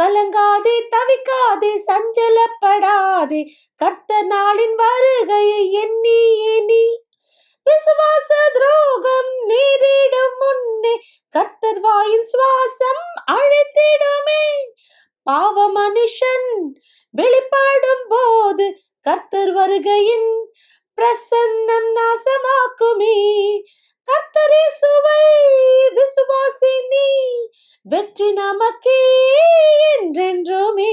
கலங்காதே தவிக்காதே சஞ்சலப்படாதே கர்த்த நாளின் வருகையை எண்ணி எண்ணி. விசுவாச துரோகம் நேரிடும் முன்னே கர்த்தர் வாயின் சுவாசம் அழைத்திடுமே. பாவ மனுஷன் வெளிப்பாடும் போது கர்த்தர் வருகையின் பிரசன்னம் நாசமாக்குமே. கர்த்தரே சுவை விசுவாசி நீ வெற்றி நமக்கே என்றென்றுமே.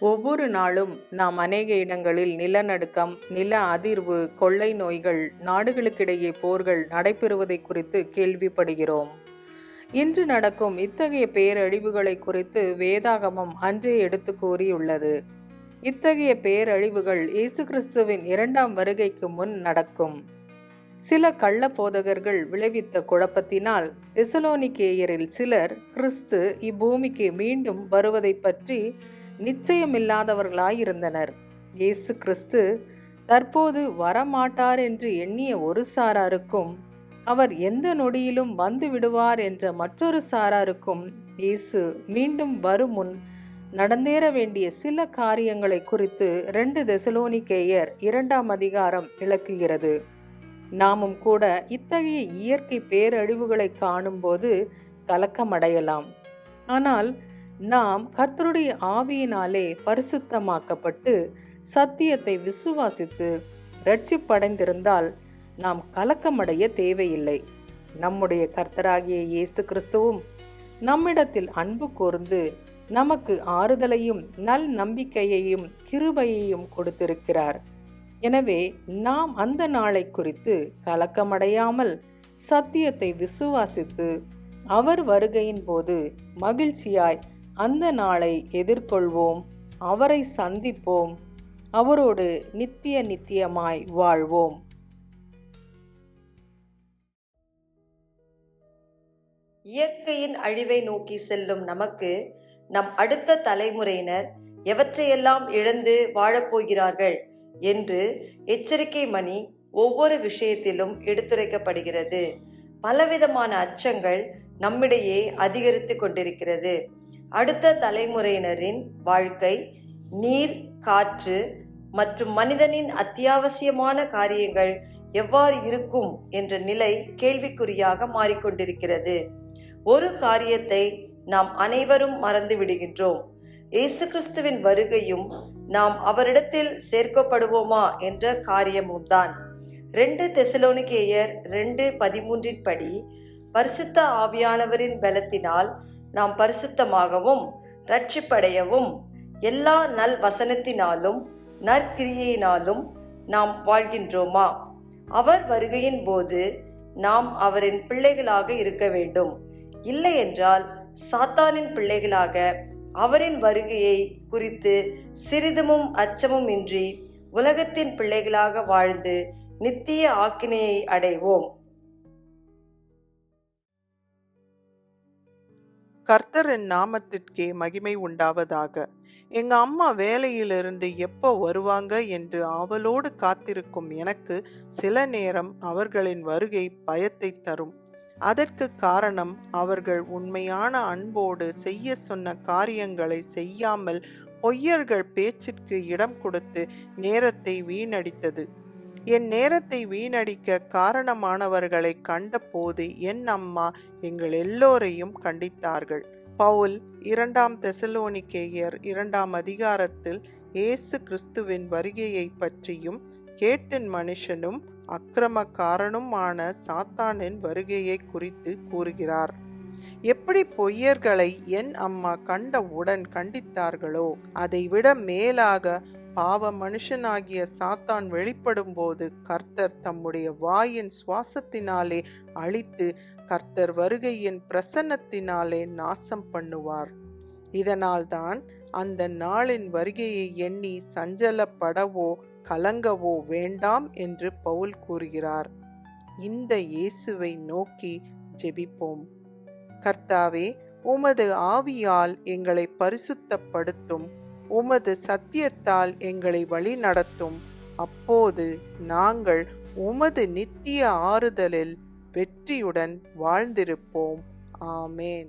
ஒவ்வொரு நாளும் நாம் அநேக இடங்களில் நிலநடுக்கம் நில அதிர்வு கொள்ளை நோய்கள் நாடுகளுக்கிடையே போர்கள் நடைபெறுவதை குறித்து கேள்விப்படுகிறோம். இன்று நடக்கும் இத்தகைய பேரழிவுகளை குறித்து வேதாகமம் அன்றே எடுத்து கூறியுள்ளது. இத்தகைய பேரழிவுகள் இயேசு கிறிஸ்துவின் இரண்டாம் வருகைக்கு முன் நடக்கும். சில கள்ள போதகர்கள் விளைவித்த குழப்பத்தினால் தெசலோனிக்கேயரில் சிலர் கிறிஸ்து இப்பூமிக்கு மீண்டும் வருவதை பற்றி நிச்சயமில்லாதவர்களாயிருந்தனர். இயேசு கிறிஸ்து தற்போது வரமாட்டார் என்று எண்ணிய ஒரு சாராருக்கும் அவர் எந்த நொடியிலும் வந்து விடுவார் என்ற மற்றொரு சாராருக்கும் இயேசு மீண்டும் வரும் முன் நடந்தேற வேண்டிய சில காரியங்களை குறித்து ரெண்டு தெசலோனிக்கேயர் இரண்டாம் அதிகாரம் விளக்குகிறது. நாமும் கூட இத்தகைய இயற்கை பேரழிவுகளை காணும்போது கலக்கமடையலாம். ஆனால் நாம் கர்த்தருடைய ஆவியினாலே பரிசுத்தமாக்கப்பட்டு சத்தியத்தை விசுவாசித்து ரட்சிப்படைந்திருந்தால் நாம் கலக்கமடைய தேவையில்லை. நம்முடைய கர்த்தராகிய இயேசு கிறிஸ்துவும் நம்மிடத்தில் அன்பு கூர்ந்து நமக்கு ஆறுதலையும் நல் நம்பிக்கையையும் கிருபையையும் கொடுத்திருக்கிறார். எனவே நாம் அந்த நாளை குறித்து கலக்கமடையாமல் சத்தியத்தை விசுவாசித்து அவர் வருகையின் போது மகிழ்ச்சியாய் அந்த நாளை எதிர்கொள்வோம் அவரை சந்திப்போம் அவரோடு நித்திய நித்தியமாய் வாழ்வோம். இயற்கையின் அழிவை நோக்கி செல்லும் நமக்கு நம் அடுத்த தலைமுறையினர் எவற்றையெல்லாம் இழந்து வாழப்போகிறார்கள் என்று எச்சரிக்கை மணி ஒவ்வொரு விஷயத்திலும் எடுத்துரைக்கப்படுகிறது. பலவிதமான அச்சங்கள் நம்மிடையே அதிகரித்து கொண்டிருக்கிறது. அடுத்த தலைமுறையினரின் வாழ்க்கை நீர் காற்று மற்றும் மனிதனின் அத்தியாவசியமான காரியங்கள் எவ்வாறு இருக்கும் என்ற நிலை கேள்விக்குறியாக மாறிக்கொண்டிருக்கிறது. ஒரு காரியத்தை நாம் அனைவரும் மறந்து விடுகின்றோம். இயேசு கிறிஸ்துவின் வருகையும் நாம் அவரிடத்தில் சேர்க்கப்படுவோமா என்ற காரியமும் தான் ரெண்டு தெசலோனிக்கேயர் ரெண்டு பதிமூன்றின் படி பரிசுத்த ஆவியானவரின் பலத்தினால் நாம் பரிசுத்தமாகவும் ரட்சிப்படையவும் எல்லா நல் வசனத்தினாலும் நற்கிரியையினாலும் நாம் வாழ்கின்றோமா? அவர் வருகையின் போது நாம் அவரின் பிள்ளைகளாக இருக்க வேண்டும். இல்லை என்றால் சாத்தானின் பிள்ளைகளாக அவரின் வருகையை குறித்து சிறிதுமும் அச்சமும் இன்றி உலகத்தின் பிள்ளைகளாக வாழ்ந்து நித்திய ஆக்கினையை அடைவோம். கர்த்தரின் நாமத்திற்கே மகிமை உண்டாவதாக. எங்க அம்மா வேலையிலிருந்து எப்போ வருவாங்க என்று ஆவலோடு காத்திருக்கும் எனக்கு சில நேரம் அவர்களின் வருகை பயத்தை தரும். அதற்கு காரணம் அவர்கள் உண்மையான அன்போடு செய்ய சொன்ன காரியங்களை செய்யாமல் பொய்யர்கள் பேச்சிற்கு இடம் கொடுத்து நேரத்தை வீணடித்தது. என் நேரத்தை வீணடிக்க காரணமானவர்களை கண்டபோது என் அம்மா எங்கள் எல்லோரையும் கண்டித்தார்கள். பவுல் இரண்டாம் தெசலோனிக்கேயர் இரண்டாம் அதிகாரத்தில் இயேசு கிறிஸ்துவின் வருகையை பற்றியும் கேட்டின் மனுஷனும் அக்கிரமக்காரனுமான சாத்தானின் வருகையை குறித்து கூறுகிறார். எப்படி பொய்யர்களை என் அம்மா கண்டவுடன் கண்டித்தார்களோ அதைவிட மேலாக பாவ மனுஷனாகிய சாத்தான் வெளிப்படும் போது கர்த்தர் தம்முடைய வாயின் சுவாசத்தினாலே அழித்து கர்த்தர் வருகையின் பிரசன்னத்தினாலே நாசம் பண்ணுவார். இதனால்தான் அந்த நாளின் வருகையை எண்ணி சஞ்சலப்படவோ கலங்கவோ வேண்டாம் என்று பவுல் கூறுகிறார். இந்த இயேசுவை நோக்கி ஜெபிப்போம். கர்த்தாவே உமது ஆவியால் எங்களை பரிசுத்தப்படுத்தும். உமது சத்தியத்தால் எங்களை வழி நடத்தும் அப்போது நாங்கள் உமது நித்திய ஆறுதலில் வெற்றியுடன் வாழ்ந்திருப்போம். ஆமேன்.